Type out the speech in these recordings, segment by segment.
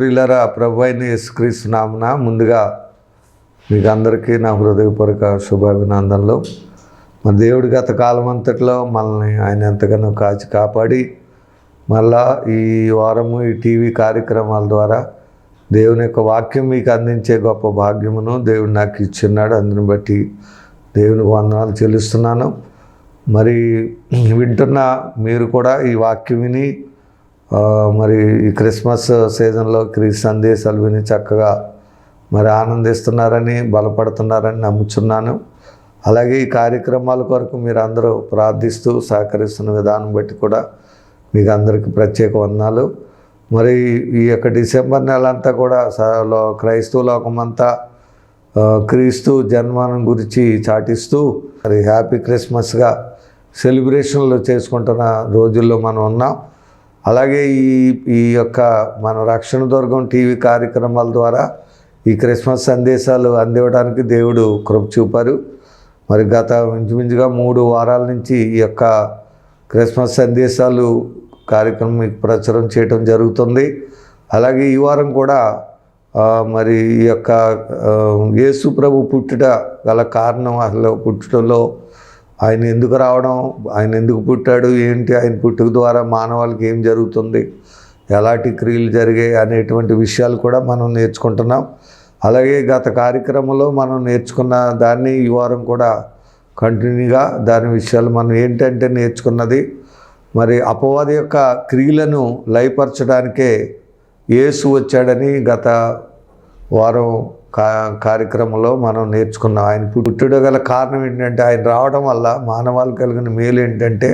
ప్రియులరా ప్రభు అయిన యేసుక్రీస్తు నామన ముందుగా మీకు అందరికీ నా హృదయపూర్వక శుభాభినందనలు. మన దేవుడి గత కాలం అంతట్లో మనల్ని ఆయన ఎంతగానో కాచి కాపాడి మళ్ళా ఈ వారము ఈ టీవీ కార్యక్రమాల ద్వారా దేవుని యొక్క వాక్యం మీకు అందించే గొప్ప భాగ్యమును దేవుడు నాకు ఇచ్చున్నాడు. అందుని బట్టి దేవునికి వందనాలు చెల్లిస్తున్నాను. మరి వింటున్న మీరు కూడా ఈ వాక్యం విని మరి ఈ క్రిస్మస్ సీజన్లో క్రీస్తు సందేశాలు విని చక్కగా మరి ఆనందిస్తున్నారని బలపడుతున్నారని నమ్ముచున్నాను. అలాగే ఈ కార్యక్రమాల కొరకు మీరు అందరూ ప్రార్థిస్తూ సహకరిస్తున్న విధానం బట్టి కూడా మీకు అందరికీ ప్రత్యేక వందనాలు. మరి ఈ యొక్క డిసెంబర్ నెల అంతా కూడా స- క్రైస్తవ లోకమంతా క్రీస్తు జన్మనం గురించి చాటిస్తూ మరి హ్యాపీ క్రిస్మస్గా సెలబ్రేషన్లు చేసుకుంటున్న రోజుల్లో మనం ఉన్నాం. అలాగే ఈ ఈ యొక్క మన రక్షణ దుర్గం టీవీ కార్యక్రమాల ద్వారా ఈ క్రిస్మస్ సందేశాలు అందివ్వడానికి దేవుడు కృప చూపారు. మరి గత ఇంచుమించుగా మూడు వారాల నుంచి ఈ యొక్క క్రిస్మస్ సందేశాలు కార్యక్రమం మీకు ప్రచారం చేయటం జరుగుతుంది. అలాగే ఈ వారం కూడా మరి ఈ యొక్క యేసు ప్రభు పుట్టుట గల కారణం అసలు పుట్టడంలో ఆయన ఎందుకు రావడం? ఆయన ఎందుకు పుట్టాడు? ఏంటి ఆయన పుట్టుక ద్వారా మానవాళికి ఏం జరుగుతుంది? ఎలాంటి క్రియలు జరిగాయి? అనేటువంటి విషయాలు కూడా మనం నేర్చుకుంటున్నాం. అలాగే గత కార్యక్రమంలో మనం నేర్చుకున్న దాన్ని ఈ వారం కూడా కంటిన్యూగా దాని విషయాలు మనం ఏంటంటే నేర్చుకున్నది మరి అపవాది యొక్క క్రియలను లయపరచడానికే యేసు వచ్చాడని గత వారం కా కార్యక్రమంలో మనం నేర్చుకున్నాం ఆయన పుట్టుడు గల కారణం ఏంటంటే ఆయన రావడం వల్ల మానవాళి కలిగిన మేలు ఏంటంటే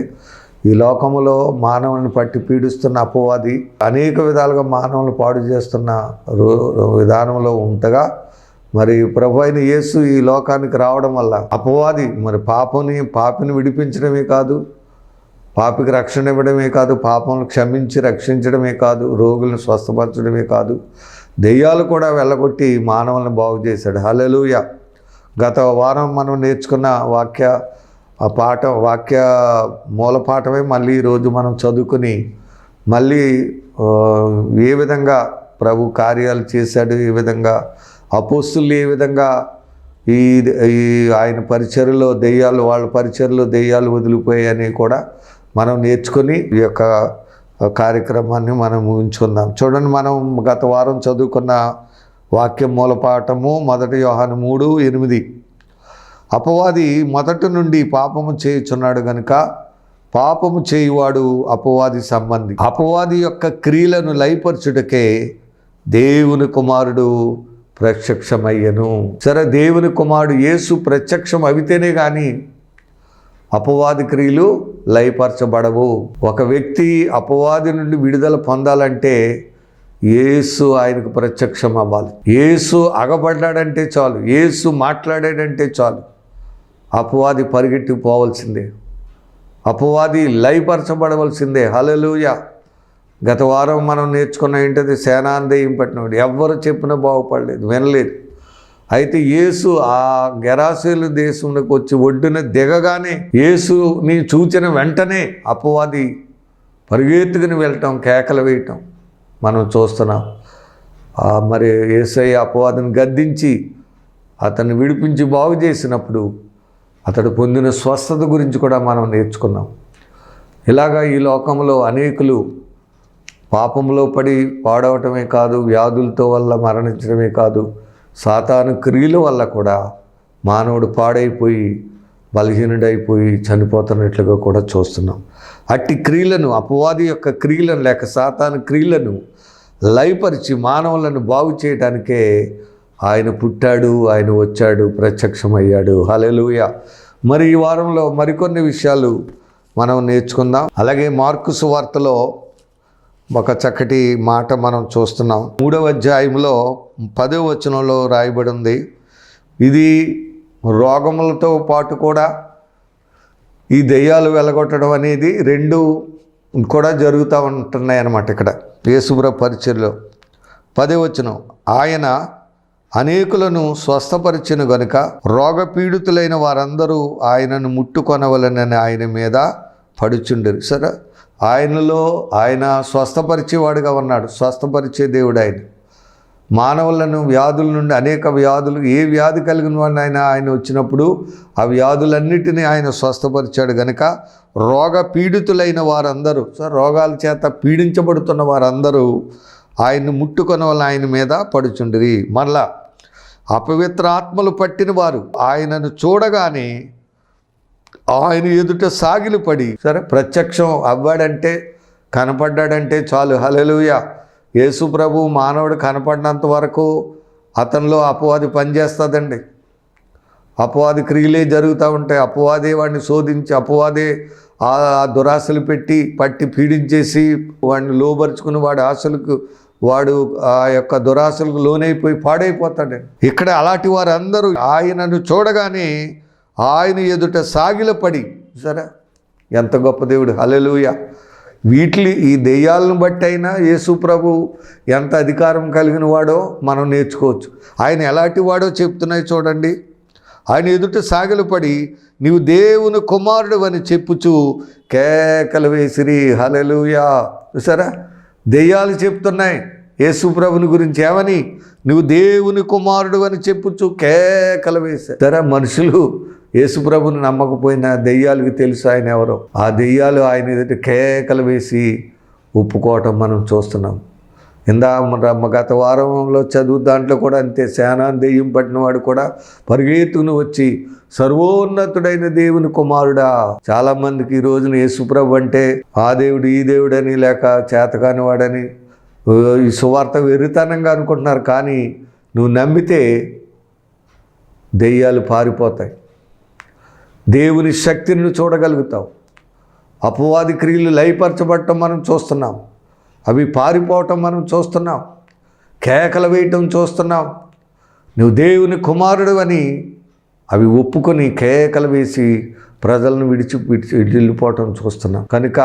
ఈ లోకములో మానవుని పట్టి పీడిస్తున్న అపవాది అనేక విధాలుగా మానవులను పాడు చేస్తున్న రో- విధానంలో ఉంటగా మరి ప్రభు అయిన యేసు ఈ లోకానికి రావడం వల్ల అపవాది మరి పాపని పాపిని విడిపించడమే కాదు పాపికి రక్షణ ఇవ్వడమే కాదు పాపం క్షమించి రక్షించడమే కాదు రోగులను స్వస్థపరచడమే కాదు దెయ్యాలు కూడా వెళ్ళగొట్టి మానవులను బాగు చేశాడు. హలలుయ గత వారం మనం నేర్చుకున్న వాక్య ఆ పాట వాక్య మూల పాఠమే మళ్ళీ ఈరోజు మనం చదువుకుని మళ్ళీ ఏ విధంగా ప్రభు కార్యాలు చేశాడు ఏ విధంగా అపోస్తులు ఏ విధంగా ఈ ఈ ఆయన పరిచయలో దెయ్యాలు వాళ్ళ పరిచయలో దెయ్యాలు వదిలిపోయాయని కూడా మనం నేర్చుకొని ఈ యొక్క కార్యక్రమాన్ని మనం ఉంచుకుందాం. చూడండి మనం గత వారం చదువుకున్న వాక్యం మూలపాఠము మొదటి యోహాను మూడు ఎనిమిది. అపవాది మొదటి నుండి పాపము చేయుచున్నాడు గనుక పాపము చేయువాడు అపవాది సంబంధి. అపవాది యొక్క క్రియలను లయపరచుటకే దేవుని కుమారుడు ప్రత్యక్షమయ్యను. సరే దేవుని కుమారుడు యేసు ప్రత్యక్షం అవితేనే కానీ అపవాది క్రియలు లయపరచబడవు. ఒక వ్యక్తి అపవాది నుండి విడుదల పొందాలంటే యేసు ఆయనకు ప్రత్యక్షం అవ్వాలి. యేసు అగబడ్డాడంటే చాలు. యేసు మాట్లాడాడంటే చాలు. అపవాది పరిగెట్టిపోవలసిందే అపవాది లయపరచబడవలసిందే. హలలుయ గత వారం మనం నేర్చుకున్న ఏంటది? సేనాందేయం పట్టినవాడు ఎవ్వరు చెప్పినా బాగుపడలేదు. వినలేదు. అయితే యేసు ఆ గెరాసేలు దేశంలోకి వచ్చి ఒడ్డున దిగగానే యేసుని చూచిన వెంటనే అపవాది పరిగెత్తుకుని వెళ్ళటం కేకలు వేయటం మనం చూస్తున్నాం. మరి ఏసై అపవాదిని గద్దించి అతన్ని విడిపించి బాగు చేసినప్పుడు అతడు పొందిన స్వస్థత గురించి కూడా మనం నేర్చుకున్నాం. ఇలాగా ఈ లోకంలో అనేకులు పాపంలో పడి పాడవటమే కాదు వ్యాధులతో వల్ల మరణించడమే కాదు సాతాను క్రియల వల్ల కూడా మానవుడు పాడైపోయి బలహీనుడైపోయి చనిపోతున్నట్లుగా కూడా చూస్తున్నాం. అట్టి క్రియలను అపవాది యొక్క క్రియలను లేక సాతాను క్రియలను లయపరిచి మానవులను బాగు చేయడానికే ఆయన పుట్టాడు ఆయన వచ్చాడు ప్రత్యక్షమయ్యాడు. హలెలుయ మరి ఈ వారంలో మరికొన్ని విషయాలు మనం నేర్చుకుందాం. అలాగే మార్కు సువార్తలో ఒక చక్కటి మాట మనం చూస్తున్నాం. మూడవ అధ్యాయంలో పదవ వచనంలో రాయబడి ఉంది. ఇది రోగములతో పాటు కూడా ఈ దెయ్యాలు వెలగొట్టడం అనేది రెండు కూడా జరుగుతూ ఉంటున్నాయి అన్నమాట ఇక్కడ. యేసుబ్ర పరిచయలో పదే వచనం. ఆయన అనేకులను స్వస్థపరిచిన గనుక రోగపీడితులైన వారందరూ ఆయనను ముట్టుకొనవలనని ఆయన మీద పడుచుండరు. సరే? ఆయనలో ఆయన స్వస్థపరిచేవాడుగా ఉన్నాడు. స్వస్థపరిచే దేవుడు ఆయన. మానవులను వ్యాధుల నుండి అనేక వ్యాధులు ఏ వ్యాధి కలిగిన వాడిని ఆయన ఆయన వచ్చినప్పుడు ఆ వ్యాధులన్నిటినీ ఆయన స్వస్థపరిచాడు గనుక రోగ పీడితులైన వారందరూ సార్? రోగాల చేత పీడించబడుతున్న వారందరూ ఆయన్ని ముట్టుకొన వల్ల ఆయన మీద పడుచుండిరి. మరలా అపవిత్ర ఆత్మలు పట్టిన వారు ఆయనను చూడగానే ఆయన ఎదుట సాగిలిపడి సరే ప్రత్యక్షం అవ్వాడంటే కనపడ్డాడంటే చాలు. హలెలుయ యేసు ప్రభు మానవుడు కనపడినంత వరకు అతనిలో అపవాది పనిచేస్తుందండి. అపవాది క్రియలే జరుగుతూ ఉంటాయి. అపవాదే వాడిని శోధించి అపవాదే ఆ దురాశలు పెట్టి పట్టి పీడించేసి వాడిని లోబరుచుకుని వాడి ఆశలకు వాడు ఆ యొక్క దురాశలకు లోనైపోయి పాడైపోతాడండి. ఇక్కడ అలాంటి వారందరూ ఆయనను చూడగానే ఆయన ఎదుట సాగిలపడి సరే ఎంత గొప్ప దేవుడు. హలెలుయ వీటిని ఈ దెయ్యాలను బట్టి అయినా యేసు ప్రభు ఎంత అధికారం కలిగిన వాడో మనం నేర్చుకోవచ్చు. ఆయన ఎలాంటి వాడో చెప్తున్నాయి చూడండి. ఆయన ఎదుట సాగిలపడి నీవు దేవుని కుమారుడు అని చెప్పుచు కేకలు వేసిరి. హలెలుయా చూసారా? దెయ్యాలు చెప్తున్నాయి. యేసు ప్రభుని గురించి ఏమని? నువ్వు దేవుని కుమారుడు అని చెప్పుచు కేకలు వేసా సరే మనుషులు యేసుప్రభుని నమ్మకపోయిన దెయ్యాలకి తెలుసు ఆయన ఎవరో. ఆ దెయ్యాలు ఆయన ఎదుట కేకలు వేసి ఒప్పుకోవటం మనం చూస్తున్నాం. ఇందా గత వారంలో చదువు దాంట్లో కూడా అంతే. శానా దెయ్యం పట్టినవాడు కూడా పరిగెత్తుకుని వచ్చి సర్వోన్నతుడైన దేవుని కుమారుడా చాలా మందికి ఈ రోజున యేసుప్రభు అంటే ఆ దేవుడు ఈ దేవుడని లేక చేతకాని వాడని ఈ సువార్త వెర్రితనంగా అనుకుంటున్నారు. కానీ నువ్వు నమ్మితే దెయ్యాలు పారిపోతాయి. దేవుని శక్తిని చూడగలుగుతావు. అపవాది క్రియలు లయపరచబడటం మనం చూస్తున్నాం. అవి పారిపోవటం మనం చూస్తున్నాం. కేకలు వేయటం చూస్తున్నాం. నువ్వు దేవుని కుమారుడు అని అవి ఒప్పుకొని కేకలు వేసి ప్రజలను విడిచి విడిచి వెళ్ళిపోవటం చూస్తున్నాం. కనుక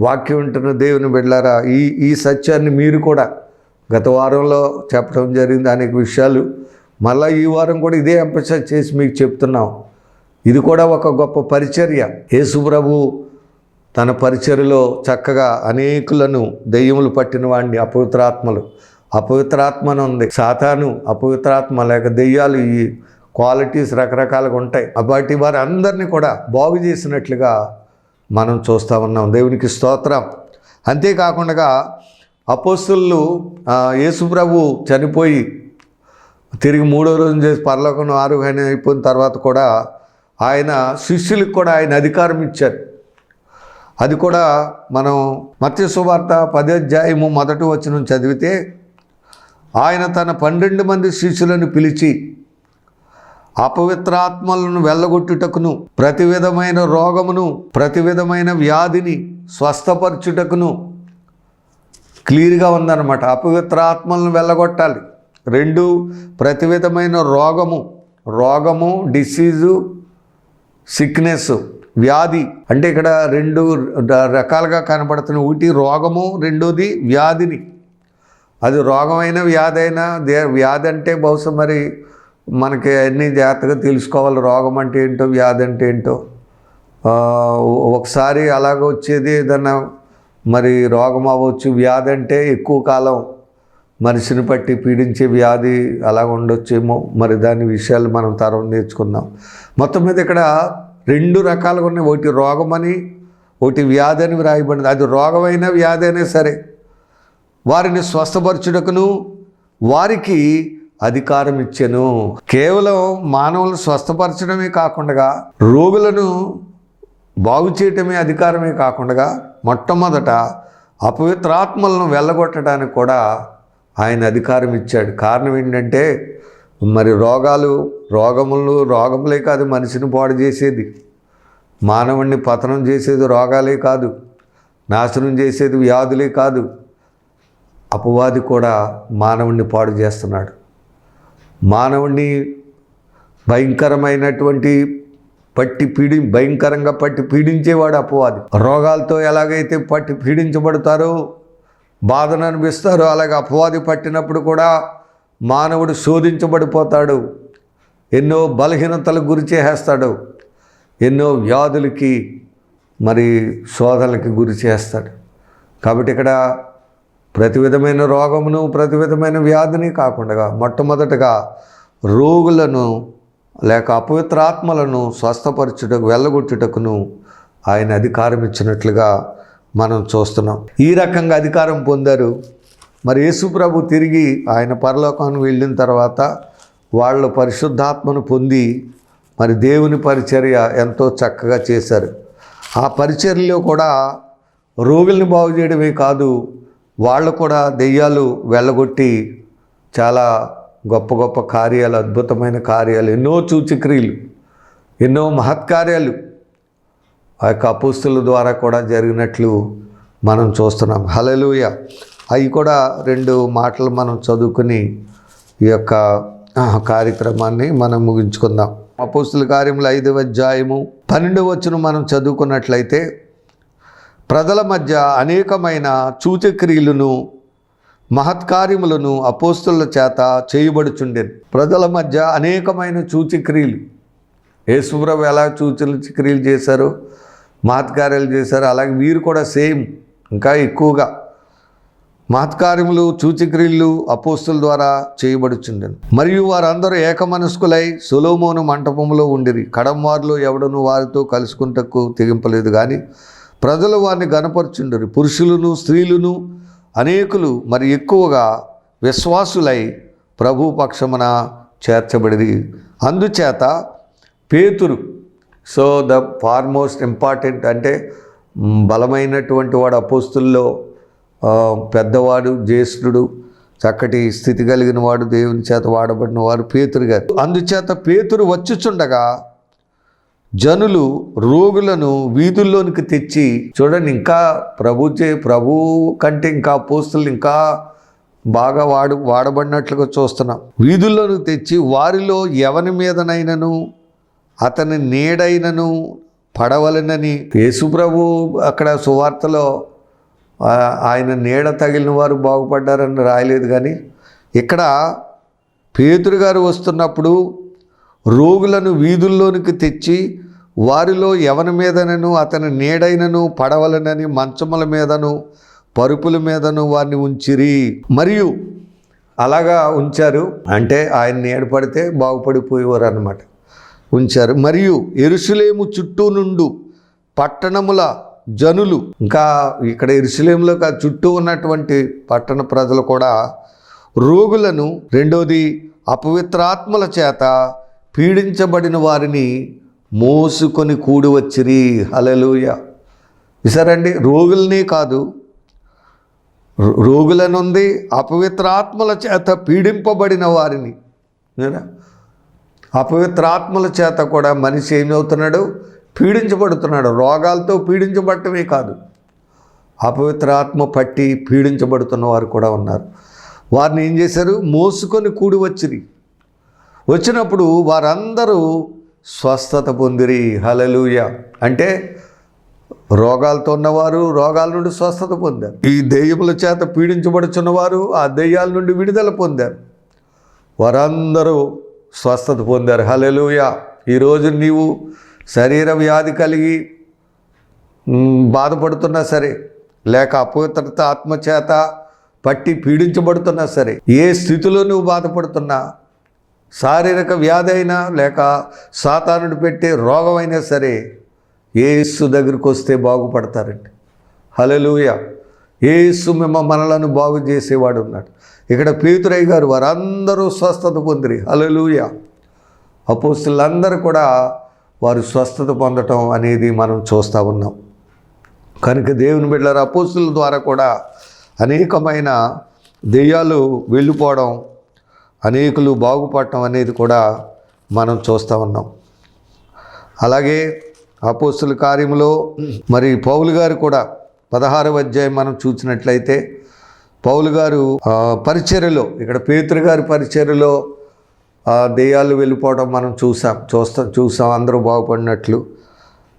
వాక్యం ఉంటున్న దేవుని బిడ్డారా ఈ ఈ సత్యాన్ని మీరు కూడా గత వారంలో చెప్పడం జరిగింది. అనేక విషయాలు మళ్ళీ ఈ వారం కూడా ఇదే ఎంపసైజ్ చేసి మీకు చెప్తున్నాం. ఇది కూడా ఒక గొప్ప పరిచర్య. యేసుప్రభు తన పరిచర్యలో చక్కగా అనేకులను దెయ్యములు పట్టిన వాడిని అపవిత్రాత్మలు. అపవిత్రాత్మను ఉంది సాతాను అపవిత్రాత్మ లేక దెయ్యాలు ఈ క్వాలిటీస్ రకరకాలుగా ఉంటాయి. వాటి వారి అందరినీ కూడా బాగు చేసినట్లుగా మనం చూస్తూ ఉన్నాం. దేవునికి స్తోత్రం. అంతేకాకుండా అపోస్తులు యేసుప్రభు చనిపోయి తిరిగి మూడో రోజు చేసి పరలోకం ఆరోగ్యం అయిపోయిన తర్వాత కూడా ఆయన శిష్యులకు కూడా ఆయన అధికారం ఇచ్చారు. అది కూడా మనం మత్స్య సువార్త పదోధ్యాయము మొదటి వచనం చదివితే ఆయన తన పన్నెండు మంది శిష్యులను పిలిచి అపవిత్రాత్మలను వెళ్ళగొట్టుటకును ప్రతి విధమైన రోగమును ప్రతి విధమైన వ్యాధిని స్వస్థపరచుటకును క్లియర్గా ఉందన్నమాట. అపవిత్రాత్మలను వెళ్ళగొట్టాలి. రెండు ప్రతి విధమైన రోగము రోగము డిసీజు సిక్నెస్ వ్యాధి అంటే ఇక్కడ రెండు రకాలుగా కనపడుతున్న ఒకటి రోగము రెండోది వ్యాధిని. అది రోగమైన వ్యాధి అయినా దే వ్యాధి అంటే బహుశా మరి మనకి అన్ని జాగ్రత్తగా తెలుసుకోవాలి. రోగం అంటే ఏంటో వ్యాధి అంటే ఏంటో. ఒకసారి అలాగ వచ్చేది ఏదన్నా మరి రోగం అవ్వచ్చు వ్యాధి అంటే ఎక్కువ కాలం మనిషిని పట్టి పీడించే వ్యాధి అలా ఉండొచ్చేమో. మరి దాని విషయాలు మనం తర్వాత నేర్చుకుందాం. మొత్తం మీద ఇక్కడ రెండు రకాలుగా ఉన్నాయి. ఒకటి రోగమని ఒకటి వ్యాధి అని వ్రాయబడింది. అది రోగమైన వ్యాధి అయినా సరే వారిని స్వస్థపరచుటకును వారికి అధికారం ఇచ్చెను. కేవలం మానవులను స్వస్థపరచడమే కాకుండా రోగులను బాగు చేయటమే అధికారమే కాకుండా మొట్టమొదట అపవిత్రాత్మలను వెళ్ళగొట్టడానికి కూడా ఆయన అధికారం ఇచ్చాడు. కారణం ఏంటంటే మరి రోగాలు రోగములు రోగములే కాదు మనిషిని పాడు చేసేది. మానవుణ్ణి పతనం చేసేది రోగాలే కాదు నాశనం చేసేది వ్యాధులే కాదు. అపవాది కూడా మానవుణ్ణి పాడు చేస్తున్నాడు. మానవుణ్ణి భయంకరమైనటువంటి పట్టి పీడి భయంకరంగా పట్టి పీడించేవాడు అపవాది. రోగాలతో ఎలాగైతే పట్టి పీడించబడతారో బాధను అనిపిస్తారు. అలాగే అపవాది పట్టినప్పుడు కూడా మానవుడు శోధించబడిపోతాడు. ఎన్నో బలహీనతలకు గురి చేసేస్తాడు. ఎన్నో వ్యాధులకి మరి శోధనలకి గురి చేస్తాడు. కాబట్టి ఇక్కడ ప్రతి విధమైన రోగమును ప్రతి విధమైన వ్యాధిని కాకుండా మొట్టమొదటగా రోగులను లేక అపవిత్రాత్మలను స్వస్థపరచుటకు వెళ్ళగొట్టుటకును ఆయన అధికారం ఇచ్చినట్లుగా మనం చూస్తున్నాం. ఈ రకంగా అధికారం పొందారు. మరి యేసుప్రభు తిరిగి ఆయన పరలోకానికి వెళ్ళిన తర్వాత వాళ్ళు పరిశుద్ధాత్మను పొంది మరి దేవుని పరిచర్య ఎంతో చక్కగా చేశారు. ఆ పరిచర్యలో కూడా రోగుల్ని బాగు చేయడమే కాదు వాళ్ళు కూడా దెయ్యాలు వెళ్ళగొట్టి చాలా గొప్ప గొప్ప కార్యాలు అద్భుతమైన కార్యాలు ఎన్నో సూచక్రియలు ఎన్నో మహత్కార్యాలు ఆ యొక్క అపుస్తుల ద్వారా కూడా జరిగినట్లు మనం చూస్తున్నాం. హలలుయ అవి కూడా రెండు మాటలు మనం చదువుకుని ఈ యొక్క కార్యక్రమాన్ని మనం ముగించుకుందాం. అపుస్తుల కార్యములు ఐదవ అధ్యాయము పన్నెండు వచ్చును మనం చదువుకున్నట్లయితే ప్రజల మధ్య అనేకమైన చూచక్రియలను మహత్కార్యములను అపోస్తుల చేత చేయబడుచుండేది ప్రజల మధ్య అనేకమైన సూచక్రియలు. యేసుప్రభు ఎలా సూచనలు క్రియలు చేశారో మహత్కార్యాలు చేశారు. అలాగే వీరు కూడా సేమ్ ఇంకా ఎక్కువగా. మహత్కార్యములు సూచక్రియలు అపోస్తుల ద్వారా చేయబడుచుండెను. మరియు వారందరూ ఏకమనస్కులై సులోమోను మంటపంలో ఉండిరి. కడంవారిలో ఎవడను వారితో కలుసుకుంటకు తెగింపలేదు. కానీ ప్రజలు వారిని గనపరుచుండరు. పురుషులను స్త్రీలను అనేకులు మరి ఎక్కువగా విశ్వాసులై ప్రభు పక్షమున చేర్చబడిరి. అందుచేత పేతురు సో ద ఫార్మోస్ట్ ఇంపార్టెంట్ అంటే బలమైనటువంటి వాడు అపోస్తుల్లో పెద్దవాడు జ్యేష్ఠుడు చక్కటి స్థితి కలిగిన వాడు దేవుని చేత వాడబడిన వారు పేతురు గారు. అందుచేత పేతురు వచ్చుచుండగా జనులు రోగులను వీధుల్లోనికి తెచ్చి చూడండి ఇంకా ప్రభు చే ప్రభు కంటే ఇంకా పోస్తులు ఇంకా బాగా వాడు వాడబడినట్లుగా చూస్తున్నాం. వీధుల్లోనికి తెచ్చి వారిలో ఎవని మీదనైనను అతని నీడైనను పడవలనని యేసుప్రభు అక్కడ సువార్తలో ఆయన నీడ తగిలిన వారు బాగుపడ్డారని రాయలేదు కానీ ఇక్కడ పేతురు గారు వస్తున్నప్పుడు రోగులను వీధుల్లోనికి తెచ్చి వారిలో ఎవరి మీదనను అతని నీడైనను పడవలనని మంచముల మీదను పరుపుల మీదను వారిని ఉంచిరి. మరియు అలాగా ఉంచారు. అంటే ఆయన నీడ పడితే బాగుపడిపోయేవారు అనమాట ఉంచారు. మరియు ఎరుసలేము చుట్టూ నుండు పట్టణముల జనులు ఇంకా ఇక్కడ ఎరుసలేములో కాదు చుట్టూ ఉన్నటువంటి పట్టణ ప్రజలు కూడా రోగులను రెండోది అపవిత్రాత్మల చేత పీడించబడిన వారిని మోసుకొని కూడి వచ్చిరి. హలలుయ విసరండి రోగుల్ని కాదు రోగులనుంది అపవిత్రాత్మల చేత పీడింపబడిన వారిని. అపవిత్రాత్మల చేత కూడా మనిషి ఏమవుతున్నాడు? పీడించబడుతున్నాడు. రోగాలతో పీడించబడటమే కాదు. అపవిత్రాత్మ పట్టి పీడించబడుతున్న వారు కూడా ఉన్నారు. వారిని ఏం చేశారు? మోసుకొని కూడి వచ్చిరి. వచ్చినప్పుడు వారందరూ స్వస్థత పొందిరి. హలలుయ అంటే రోగాలతో ఉన్నవారు రోగాల నుండి స్వస్థత పొందారు. ఈ దెయ్యముల చేత పీడించబడుచున్నవారు ఆ దెయ్యాల నుండి విడుదల పొందారు. వారందరూ స్వస్థత పొందారు. హలెలుయ ఈరోజు నీవు శరీర వ్యాధి కలిగి బాధపడుతున్నా సరే లేక అపవిత్రత ఆత్మచేత పట్టి పీడించబడుతున్నా సరే ఏ స్థితిలో నువ్వు బాధపడుతున్నా శారీరక వ్యాధి అయినా లేక సాతానుడు పెట్టే రోగమైనా సరే ఏసు దగ్గరికి వస్తే బాగుపడతారండి. హలలుయ ఏసు మిమ్మ మనలను బాగు చేసేవాడు ఉన్నాడు. ఇక్కడ పేతురయ్య గారు వారందరూ స్వస్థత పొందిరి. హలలుయ అపోస్తులందరూ కూడా వారు స్వస్థత పొందటం అనేది మనం చూస్తూ ఉన్నాం. కనుక దేవుని బిడ్డల అపోస్తుల ద్వారా కూడా అనేకమైన దెయ్యాలు వెళ్ళిపోవడం అనేకులు బాగుపడటం అనేది కూడా మనం చూస్తూ ఉన్నాం. అలాగే అపోస్తుల కార్యంలో మరి పౌలు గారు కూడా పదహారవ అధ్యాయం మనం చూసినట్లయితే పౌలు గారు పరిచర్యలో ఇక్కడ పేతురు గారి పరిచర్యలో దెయ్యాలు వెళ్ళిపోవడం మనం చూసాం చూస్తాం చూసాం అందరూ బాగుపడినట్లు.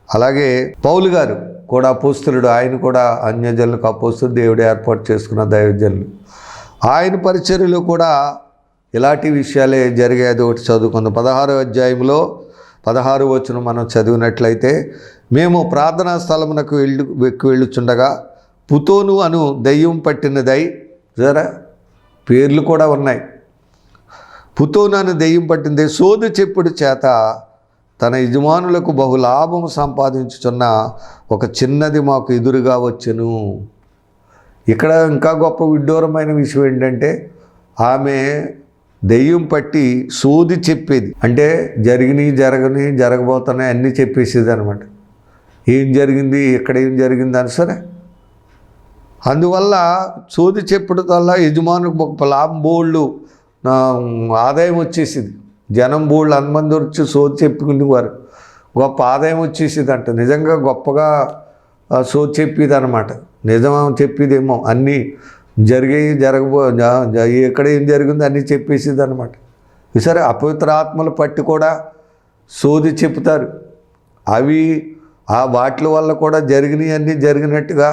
అలాగే పౌలు గారు కూడా అపోస్తులుడు ఆయన కూడా అన్యజనులకు అపోస్తులు దేవుడు ఏర్పాటు చేసుకున్న దైవజనులు. ఆయన పరిచర్యలో కూడా ఇలాంటి విషయాలే జరిగేది ఒకటి చదువుకుందాం. పదహారో అధ్యాయంలో పదహారు వచ్చిన మనం చదివినట్లయితే మేము ప్రార్థనా స్థలమునకు వెళ్ళి వెక్కి వెళ్ళుచుండగా పుతోను అను దయ్యం పట్టినదై జరా పేర్లు కూడా ఉన్నాయి. పుతోను అను దెయ్యం పట్టింది సోదు చెప్పుడు చేత తన యజమానులకు బహు లాభం సంపాదించుచున్న ఒక చిన్నది మాకు ఎదురుగా వచ్చెను. ఇక్కడ ఇంకా గొప్ప విడ్డూరమైన విషయం ఏంటంటే ఆమె దెయ్యం పట్టి సోది చెప్పేది. అంటే జరిగినాయి జరగని జరగబోతున్నాయి అన్నీ చెప్పేసేది అనమాట ఏం జరిగింది ఎక్కడ ఏం జరిగింది అని సరే. అందువల్ల సోది చెప్పడం వల్ల యజమానులకు ఒక లాభం బోళ్ళు ఆదాయం వచ్చేసింది. జనం బోళ్ళు అంతమంది వచ్చి సోది చెప్పుకునేవారు. గొప్ప ఆదాయం వచ్చేసింది అంట నిజంగా గొప్పగా చోది సోది చెప్పేది అనమాట నిజం చెప్పేదేమో. అన్నీ జరిగేవి జరగబో ఎక్కడ ఏం జరిగిందో అన్నీ చెప్పేసేది అనమాట సరే అపవిత్ర ఆత్మలు పట్టి కూడా సోది చెప్తారు అవి ఆ వాటి వల్ల కూడా జరిగినవి అన్నీ జరిగినట్టుగా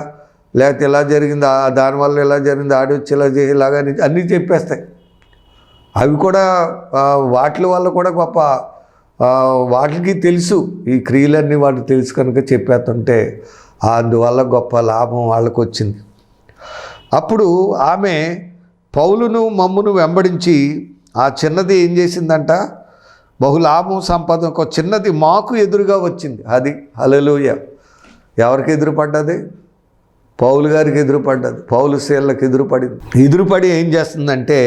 లేకపోతే ఇలా జరిగింది? దానివల్ల ఇలా జరిగింది? ఆడొచ్చి ఇలా చేసి ఇలాగా అన్నీ చెప్పేస్తాయి. అవి కూడా వాటి వల్ల కూడా గొప్ప వాటికి తెలుసు. ఈ క్రియలన్నీ వాటికి తెలుసు కనుక చెప్పేస్తుంటే అందువల్ల గొప్ప లాభం వాళ్ళకు వచ్చింది అప్పుడు ఆమె పౌలును మమ్మును వెంబడించి ఆ చిన్నది ఏం చేసిందంట? బహు లాభం సంపాదన ఒక చిన్నది మాకు ఎదురుగా వచ్చింది. అది అలలోయ ఎవరికి ఎదురుపడ్డది? పౌలు గారికి ఎదురుపడ్డది. పౌలు శీలకు ఎదురుపడింది. ఎదురుపడి ఏం చేస్తుందంటే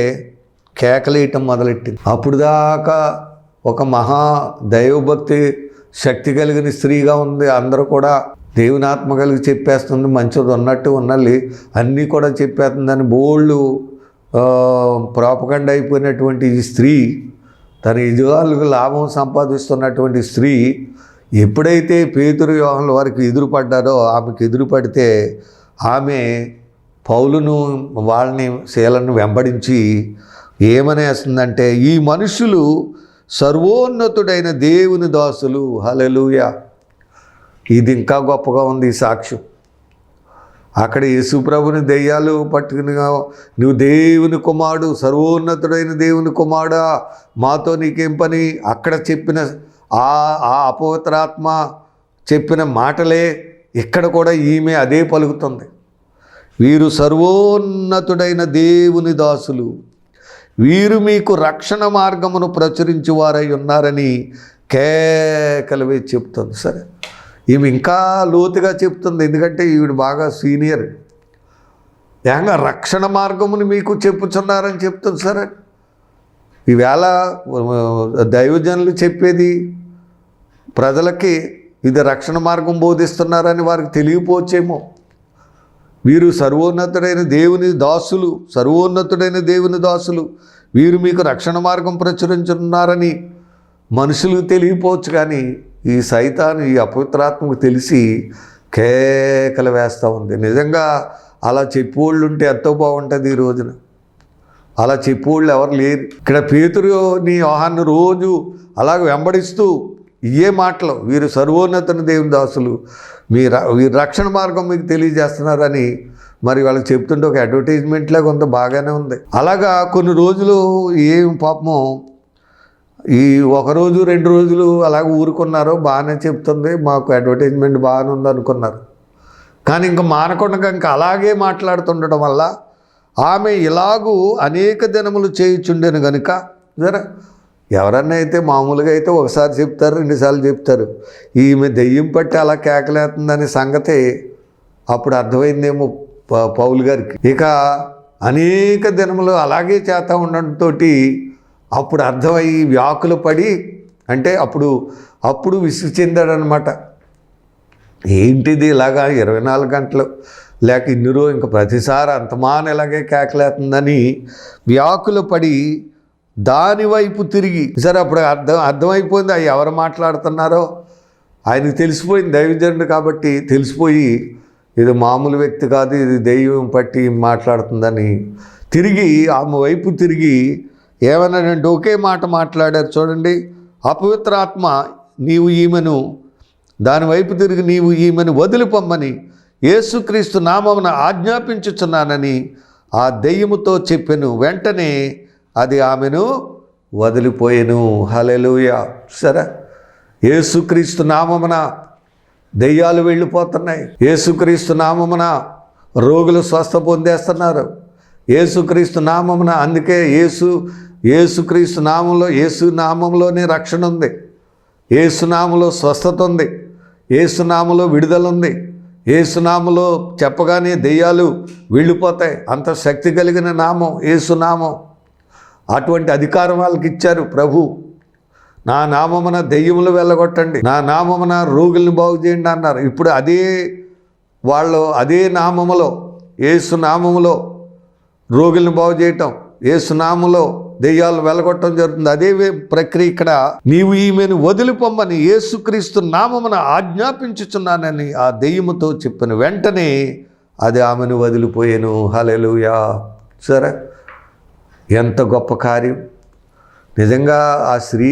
కేకలేయటం మొదలెట్టింది. అప్పుడు దాకా ఒక మహా దైవభక్తి శక్తి కలిగిన స్త్రీగా ఉంది. అందరూ కూడా దేవునాత్మ కలిగి చెప్పేస్తుంది. మంచిది ఉన్నట్టు ఉన్నది. అన్నీ కూడా చెప్పేస్తుందని బోళ్ళు ప్రాపకండ అయిపోయినటువంటి ఈ స్త్రీ తన యజమానులకు లాభం సంపాదిస్తున్నటువంటి స్త్రీ ఎప్పుడైతే పేతురు వ్యూహంలో వారికి ఎదురుపడ్డారో ఆమెకు ఎదురుపడితే ఆమె పౌలును వాళ్ళని శీలను వెంబడించి ఏమనేస్తుందంటే ఈ మనుషులు సర్వోన్నతుడైన దేవుని దాసులు. హలలుయ ఇది ఇంకా గొప్పగా ఉంది ఈ సాక్ష్యం. అక్కడ యేసుప్రభుని దెయ్యాలు పట్టుకుని నువ్వు దేవుని కుమారుడు సర్వోన్నతుడైన దేవుని కుమారుడా మాతో నీకేం పని? అక్కడ చెప్పిన ఆ ఆ అపవిత్రాత్మ చెప్పిన మాటలే ఇక్కడ కూడా ఈమె అదే పలుకుతుంది. వీరు సర్వోన్నతుడైన దేవుని దాసులు. వీరు మీకు రక్షణ మార్గమును ప్రచురించి వారై ఉన్నారని కేకలవే చెప్తుంది. సరే ఈమె ఇంకా లోతుగా చెప్తుంది. ఎందుకంటే ఈవిడ బాగా సీనియర్. ఏంగా రక్షణ మార్గముని మీకు చెప్పుచున్నారని చెప్తుంది. సరే ఈవేళ దైవజనులు చెప్పేది ప్రజలకి ఇది రక్షణ మార్గం బోధిస్తున్నారని వారికి తెలియపోవచ్చేమో. వీరు సర్వోన్నతుడైన దేవుని దాసులు సర్వోన్నతుడైన దేవుని దాసులు వీరు మీకు రక్షణ మార్గం ప్రచురించున్నారని మనుషులు తెలియపోవచ్చు కానీ ఈ సైతాన్ని ఈ అపవిత్రాత్మకు తెలిసి కేకలు వేస్తూ ఉంది. నిజంగా అలా చెప్పేవాళ్ళు ఉంటే ఎంతో బాగుంటుంది ఈ రోజున. అలా చెప్పేవాళ్ళు ఎవరు లేరు. ఇక్కడ పేతురుని యోహాన్ని రోజు అలాగ వెంబడిస్తూ ఇయే మాటలు. వీరు సర్వోన్నతను దేవుని దాసులు. మీ ర- వీరి రక్షణ మార్గం మీకు తెలియజేస్తున్నారని మరి వాళ్ళకి చెప్తుంటే ఒక అడ్వర్టైజ్మెంట్ లాగా కొంత బాగానే ఉంది. అలాగా కొన్ని రోజులు ఏం పాపము ఈ ఒకరోజు రెండు రోజులు అలాగ ఊరుకున్నారు బాగానే చెప్తుంది. మాకు అడ్వర్టైజ్మెంట్ బాగానే ఉంది అనుకున్నారు కానీ ఇంకా మానకుండా ఇంకా అలాగే మాట్లాడుతుండటం వల్ల ఆమె ఇలాగూ అనేక దినములు చేయుచుండెను గనుక జరా ఎవరన్నా అయితే మామూలుగా అయితే ఒకసారి చెప్తారు రెండుసార్లు చెప్తారు. ఈమె దెయ్యం పట్టి అలా కేకలేస్తుందనే సంగతి అప్పుడు అర్థమైందేమో ప- పౌలు గారికి. ఇక అనేక దినములు అలాగే చేత ఉండడంతో అప్పుడు అర్థమయ్యి వ్యాకులు పడి అంటే అప్పుడు అప్పుడు విసుగు చెందాడనమాట. ఏంటిది ఇలాగా ఇరవై నాలుగు గంటలు? లేక ఇన్ని రోజు ఇంకా ప్రతిసారి అంతమాన ఇలాగే కేకలేస్తుందని వ్యాకులు పడి దాని వైపు తిరిగి సరే అప్పుడు అర్థం అర్థమైపోయింది అవి ఎవరు మాట్లాడుతున్నారో. ఆయనకు తెలిసిపోయింది దైవజనుడు కాబట్టి తెలిసిపోయి ఇది మామూలు వ్యక్తి కాదు ఇది దైవం పట్టి మాట్లాడుతుందని తిరిగి ఆమె వైపు తిరిగి ఏమన్నాడంటే ఒకే మాట మాట్లాడారు చూడండి. అపవిత్రాత్మ నీవు ఈమెను దాని వైపు తిరిగి నీవు ఈమెను వదిలిపొమ్మని యేసుక్రీస్తు నామమున ఆజ్ఞాపించుచున్నానని ఆ దెయ్యముతో చెప్పెను. వెంటనే అది ఆమెను వదిలిపోయెను. హలెలూయ సరే యేసుక్రీస్తు నామమున దెయ్యాలు వెళ్ళిపోతున్నాయి. యేసుక్రీస్తు నామమున రోగులు స్వస్థ పొందేస్తున్నారు. యేసుక్రీస్తు నామమున అందుకే యేసు యేసుక్రీస్తు నామంలో యేసు నామంలోనే రక్షణ ఉంది. ఏసునామలో స్వస్థత ఉంది. ఏసునామలో విడుదల ఉంది. ఏసునామలో చెప్పగానే దెయ్యాలు వెళ్ళిపోతాయి. అంత శక్తి కలిగిన నామం ఏసునామం. అటువంటి అధికారం వాళ్ళకి ఇచ్చారు ప్రభు. నా నామమున దెయ్యములు వెళ్ళగొట్టండి. నా నామమున రోగుల్ని బాగు చేయండి అన్నారు. ఇప్పుడు అదే వాళ్ళు అదే నామములో ఏసు నామములో రోగుల్ని బాగు చేయటం ఏసునామములో దెయ్యాలు వెలగొట్టడం జరుగుతుంది. అదే ప్రక్రియ ఇక్కడ నీవు ఈమెను వదిలిపొమ్మని యేసుక్రీస్తు నామమున ఆజ్ఞాపించుచున్నానని ఆ దెయ్యముతో చెప్పిన వెంటనే అది ఆమెను వదిలిపోయాను. హలెలుయా సరే ఎంత గొప్ప కార్యం. నిజంగా ఆ స్త్రీ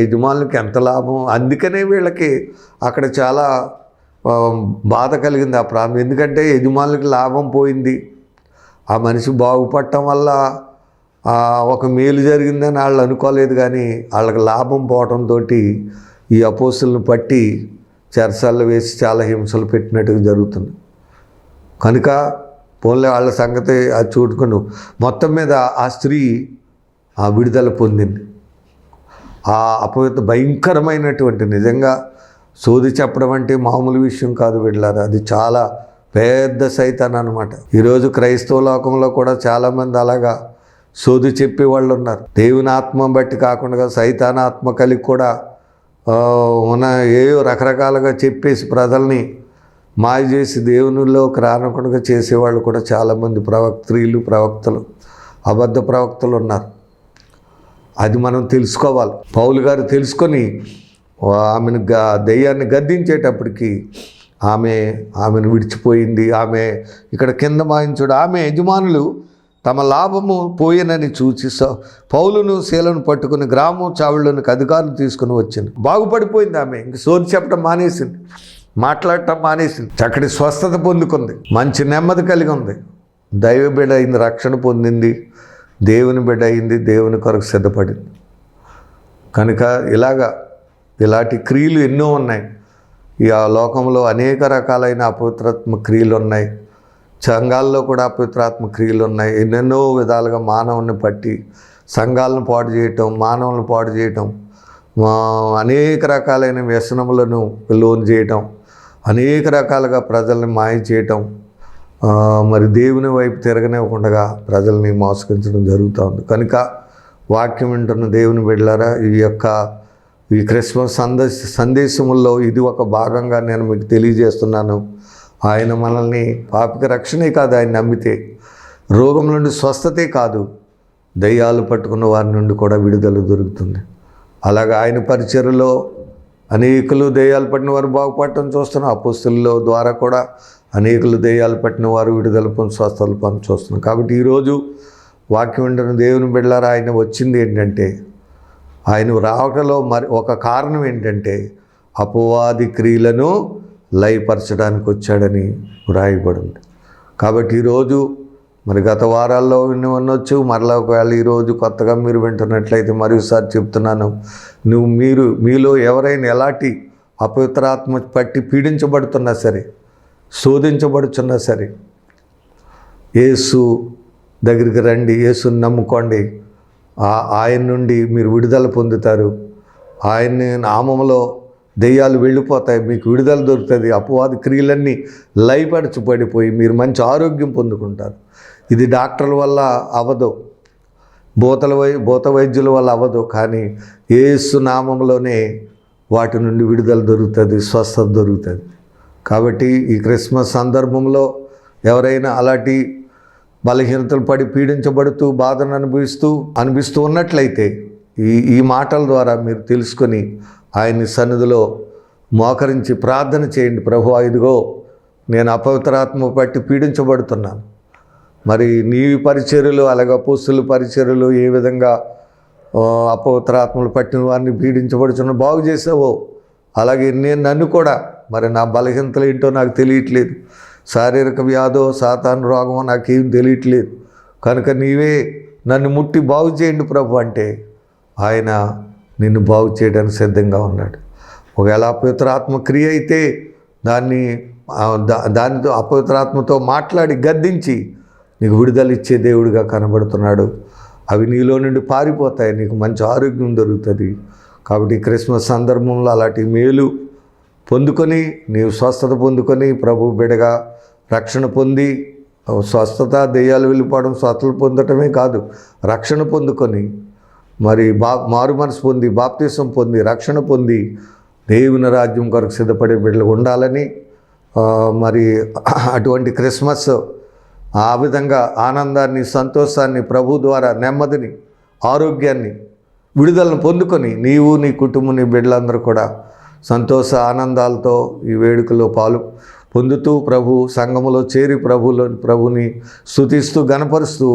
యజమానులకి ఎంత లాభం. అందుకనే వీళ్ళకి అక్కడ చాలా బాధ కలిగింది ఆ ప్రాంతం. ఎందుకంటే యజమానులకి లాభం పోయింది. ఆ మనిషి బాగుపడటం వల్ల ఒక మేలు జరిగిందని వాళ్ళు అనుకోలేదు కానీ వాళ్ళకి లాభం పోవడంతో ఈ అపోసులను పట్టి చెరసాల్లో వేసి చాలా హింసలు పెట్టినట్టుగా జరుగుతుంది. కనుక పోన్లే వాళ్ళ సంగతి అది చూడుకుని మొత్తం మీద ఆ స్త్రీ ఆ విడుదల పొందింది. ఆ అపవిత్ర భయంకరమైనటువంటి నిజంగా సోది చెప్పడం అంటే మామూలు విషయం కాదు వెళ్ళారు అది చాలా పెద్ద సైతాన్ అనమాట ఈరోజు క్రైస్తవ లోకంలో కూడా చాలామంది అలాగా సోది చెప్పే వాళ్ళు ఉన్నారు దేవుని ఆత్మ బట్టి కాకుండా సైతానాత్మ కలిగి కూడా ఉన్న ఏవో రకరకాలుగా చెప్పేసి ప్రజల్ని మాయ చేసి దేవునిలోకి రానకుండా చేసేవాళ్ళు కూడా చాలామంది ప్రవక్త్రీలు ప్రవక్తలు అబద్ధ ప్రవక్తలు ఉన్నారు. అది మనం తెలుసుకోవాలి. పౌలు గారు తెలుసుకొని ఆమెను గ దెయ్యాన్ని గద్దించేటప్పటికి ఆమె ఆమెను విడిచిపోయింది. ఆమె ఇక్కడ కింద మాయించుడు. ఆమె యజమానులు తమ లాభము పోయినని చూచి పౌలును శీలను పట్టుకుని గ్రామం చావుళ్ళనికి అధికారులు తీసుకుని వచ్చింది. బాగుపడిపోయింది ఆమె. ఇంక సోది చెప్పడం మానేసింది. మాట్లాడటం మానేసింది. చక్కటి స్వస్థత పొందుకుంది. మంచి నెమ్మది కలిగి ఉంది. దైవ బిడ్డ అయింది రక్షణ పొందింది. దేవుని బిడ్డ అయింది దేవుని కొరకు సిద్ధపడింది. కనుక ఇలాగా ఇలాంటి క్రియలు ఎన్నో ఉన్నాయి. ఈ ఆ లోకంలో అనేక రకాలైన అపవిత్రాత్మ క్రియలు ఉన్నాయి. సంఘాల్లో కూడా అపవిత్రాత్మ క్రియలు ఉన్నాయి. ఎన్నెన్నో విధాలుగా మానవుని పట్టి సంఘాలను పాడు చేయటం మానవులను పాడు చేయటం అనేక రకాలైన వ్యసనములను లోన్ చేయటం అనేక రకాలుగా ప్రజల్ని మాయ చేయటం మరి దేవుని వైపు తిరగనివ్వకుండా ప్రజల్ని మోసగించడం జరుగుతూ ఉంది. కనుక వాక్యం వింటున్న దేవుని బిడ్డలారా ఈ యొక్క ఈ క్రిస్మస్ సందేశ సందేశముల్లో ఇది ఒక భాగంగా నేను మీకు తెలియజేస్తున్నాను. ఆయన మనల్ని పాపిక రక్షణే కాదు ఆయన నమ్మితే. రోగం నుండి స్వస్థతే కాదు. దయ్యాలు పట్టుకున్న వారి నుండి కూడా విడుదల దొరుకుతుంది. అలాగే ఆయన పరిచయలో అనేకులు దయ్యాలు పట్టిన వారు బాగుపడటం చూస్తున్నాం. అపోస్తుల ద్వారా కూడా అనేకులు దయ్యాలు పట్టిన వారు విడుదల పొంది స్వస్థలు పొంది చూస్తున్నాం. కాబట్టి ఈరోజు వాక్యం వింటున్న దేవుని బిడ్డలారా ఆయన వచ్చింది ఏంటంటే ఆయన రావటంలో మరి ఒక కారణం ఏంటంటే అపవాది క్రియలను లయపరచడానికి వచ్చాడని వ్రాయబడింది. కాబట్టి ఈరోజు మరి గత వారాల్లో విని వినొచ్చు మరలా ఒకవేళ ఈరోజు కొత్తగా మీరు వింటున్నట్లయితే మరోసారి చెప్తున్నాను. నువ్వు మీరు మీలో ఎవరైనా ఎలాంటి అపవిత్రాత్మ పట్టి పీడించబడుతున్నా సరే శోధించబడుచున్నా సరే యేసు దగ్గరికి రండి యేసుని నమ్ముకోండి. ఆ- ఆయన నుండి మీరు విడుదల పొందుతారు. ఆయన్ని నామములో దెయ్యాలు వెళ్ళిపోతాయి మీకు విడుదల దొరుకుతుంది. అపవాది క్రియలన్నీ లయపరచి పడిపోయి మీరు మంచి ఆరోగ్యం పొందుకుంటారు. ఇది డాక్టర్ల వల్ల అవ్వదు భూతల వై భూత వైద్యుల వల్ల అవ్వదు కానీ ఏసు నామంలోనే వాటి నుండి విడుదల దొరుకుతుంది స్వస్థత దొరుకుతుంది. కాబట్టి ఈ క్రిస్మస్ సందర్భంలో ఎవరైనా అలాంటి బలహీనతలు పడి పీడించబడుతూ బాధను అనుభవిస్తూ అనిపిస్తూ ఉన్నట్లయితే ఈ ఈ మాటల ద్వారా మీరు తెలుసుకొని ఆయన్ని సన్నిధిలో మోకరించి ప్రార్థన చేయండి. ప్రభు ఇదిగో నేను అపవిత్రాత్మ పట్టి పీడించబడుతున్నాను. మరి నీ పరిచర్యలు అలాగే అపోస్తుల పరిచర్యలు ఏ విధంగా అపవిత్రాత్మలు పట్టిన వారిని పీడించబడుచున్న బాగు చేసావో అలాగే నేను నన్ను కూడా మరి నా బలహీనతలు ఏంటో నాకు తెలియట్లేదు. శారీరక వ్యాధో సాతాను రోగమో నాకేం తెలియట్లేదు. కనుక నీవే నన్ను ముట్టి బాగు చేయండి ప్రభు అంటే ఆయన నిన్ను బాగు చేయడానికి సిద్ధంగా ఉన్నాడు. ఒకవేళ అపవిత్రాత్మ క్రియ అయితే దాన్ని దా- దానితో అపవిత్రాత్మతో మాట్లాడి గద్దించి నీకు విడుదల ఇచ్చే దేవుడిగా కనబడుతున్నాడు. అవి నీలో నుండి పారిపోతాయి నీకు మంచి ఆరోగ్యం దొరుకుతుంది. కాబట్టి క్రిస్మస్ సందర్భంలో అలాంటి మేలు పొందుకొని నీవు స్వస్థత పొందుకొని ప్రభు బిడగా రక్షణ పొంది స్వస్థత దెయ్యాలు వెళ్ళిపోవడం స్వస్థలు పొందటమే కాదు రక్షణ పొందుకొని మరి బా మారు మనసు పొంది బాప్తీసం పొంది రక్షణ పొంది దేవుని రాజ్యం కొరకు సిద్ధపడే బిడ్డలు ఉండాలని మరి అటువంటి క్రిస్మస్ ఆ విధంగా ఆనందాన్ని సంతోషాన్ని ప్రభు ద్వారా నెమ్మదిని ఆరోగ్యాన్ని విడుదలను పొందుకొని నీవు నీ కుటుంబం నీ బిడ్డలందరూ కూడా సంతోష ఆనందాలతో ఈ వేడుకలో పాలు పొందుతూ ప్రభు సంఘములో చేరి ప్రభులో ప్రభుని స్థుతిస్తూ గనపరుస్తూ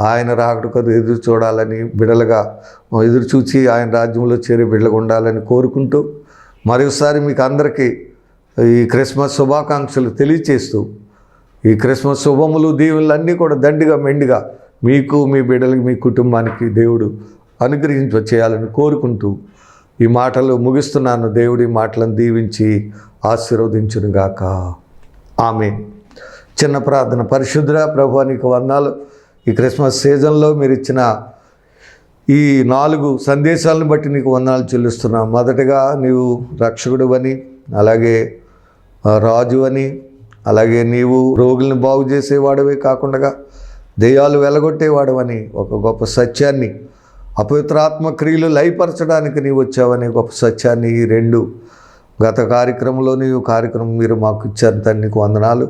ఆయన రాకడకు ఎదురు చూడాలని బిడలుగా ఎదురు చూచి ఆయన రాజ్యంలో చేరి బిడ్డలుగా ఉండాలని కోరుకుంటూ మరోసారి మీకు అందరికీ ఈ క్రిస్మస్ శుభాకాంక్షలు తెలియచేస్తూ ఈ క్రిస్మస్ శుభములు దీవులన్నీ కూడా దండిగా మెండిగా మీకు మీ బిడ్డలకి మీ కుటుంబానికి దేవుడు అనుగ్రహించ చేయాలని కోరుకుంటూ ఈ మాటలు ముగిస్తున్నాను. దేవుడి మాటలను దీవించి ఆశీర్వదించునుగాక. ఆమె చిన్న ప్రార్థన. పరిశుద్ర ప్రభు నీకు వందాలు. ఈ క్రిస్మస్ సీజన్లో మీరు ఇచ్చిన ఈ నాలుగు సందేశాలను బట్టి నీకు వందనాలు చెల్లిస్తున్నాం. మొదటగా నీవు రక్షకుడు అని అలాగే రాజు అని అలాగే నీవు రోగుల్ని బాగు చేసేవాడవే కాకుండా దెయ్యాలు వెలగొట్టేవాడవని ఒక గొప్ప సత్యాన్ని అపవిత్రాత్మ క్రియలు లయపరచడానికి నీవు వచ్చావని గొప్ప సత్యాన్ని ఈ రెండు గత కార్యక్రమంలో నీవు కార్యక్రమం మీరు మాకు ఇచ్చారు. దాన్ని నీకు వందనాలు.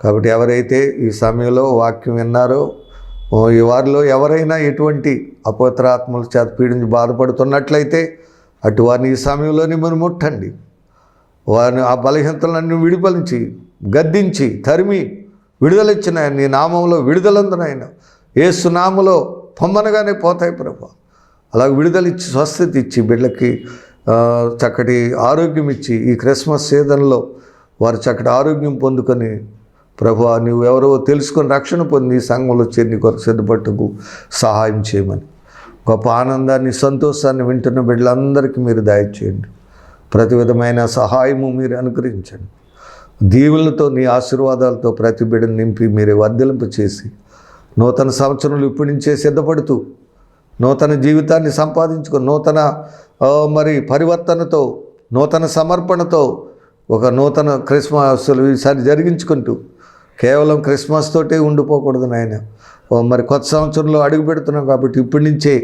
కాబట్టి ఎవరైతే ఈ సమయంలో వాక్యం విన్నారో వారిలో ఎవరైనా ఎటువంటి అపవిత్రాత్మల చేత పీడించి బాధపడుతున్నట్లయితే అటు వారిని ఈ సమయంలోనే మనం ముట్టండి. వారిని ఆ బలహీనతలన్నీ విడిపలించి గద్దించి తరిమి విడుదలిచ్చిన నీ నామంలో విడుదలందునైన ఏసు నామలో పొమ్మనగానే పోతాయి ప్రభా. అలా విడుదలిచ్చి స్వస్థత ఇచ్చి బిడ్డలకి చక్కటి ఆరోగ్యం ఇచ్చి ఈ క్రిస్మస్ సీజన్లో వారు చక్కటి ఆరోగ్యం పొందుకొని ప్రభు నువ్వు ఎవరో తెలుసుకొని రక్షణ పొంది సంఘంలో చేరి కొరకు సిద్ధపట్టుకు సహాయం చేయమని. గొప్ప ఆనందాన్ని సంతోషాన్ని వింటున్న బిడ్డలందరికీ మీరు దయచేయండి. ప్రతి విధమైన సహాయము మీరు అనుగ్రహించండి. దీవులతో నీ ఆశీర్వాదాలతో ప్రతి బిడ్డను నింపి మీరే వర్ధలింపు చేసి నూతన సంవత్సరంలో ఇప్పటి నుంచే సిద్ధపడుతూ నూతన జీవితాన్ని సంపాదించుకొని నూతన మరి పరివర్తనతో నూతన సమర్పణతో ఒక నూతన క్రిస్మస్ ఈసారి జరిగించుకుంటూ కేవలం క్రిస్మస్ తోటే ఉండిపోకూడదు నాయన. ఓ, మరి కొత్త సంవత్సరంలో అడుగు పెడుతున్నాం కాబట్టి ఇప్పటి నుంచే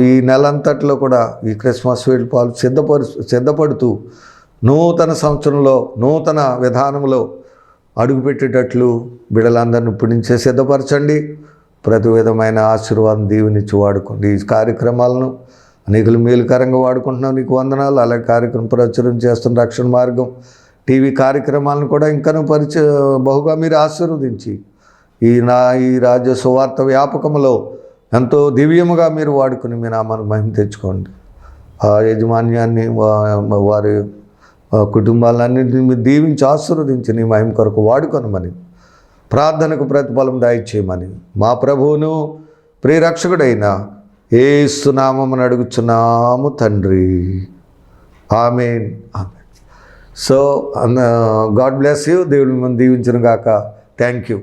ఈ నెలంతట్లో కూడా ఈ క్రిస్మస్ వేడి పాలు సిద్ధపరు సిద్ధపడుతూ నూతన సంవత్సరంలో నూతన విధానంలో అడుగుపెట్టేటట్లు బిడలందరిని ఇప్పటి నుంచే సిద్ధపరచండి. ప్రతి విధమైన ఆశీర్వాదం దీవెనిచ్చి వాడుకోండి. ఈ కార్యక్రమాలను అనేకులు మేలుకరంగా వాడుకుంటున్నాం. నీకు వందనాలు. అలాగే కార్యక్రమం ప్రచురం చేస్తున్న రక్షణ మార్గం టీవీ కార్యక్రమాలను కూడా ఇంకనూ పరిచ బహుగా మీరు ఆశీర్వదించి ఈ నా ఈ రాజ్య సువార్త వ్యాపకములో ఎంతో దివ్యముగా మీరు వాడుకుని మీ నామాన్ని మహిమ తెచ్చుకోండి. ఆ యజమాన్యాన్ని వారి కుటుంబాలన్నింటినీ మీరు దీవించి ఆశీర్వదించి నీ మహిమ కొరకు వాడుకొనమని ప్రార్థనకు ప్రతిఫలం దయచేయమని మా ప్రభువును ప్రియరక్షకుడైన ఏసునామని అడుగుచున్నాము తండ్రి. ఆమెన్. ఆమె సో గాడ్ బ్లెస్ యూ దేవుని మనం దీవించను గాక. Thank you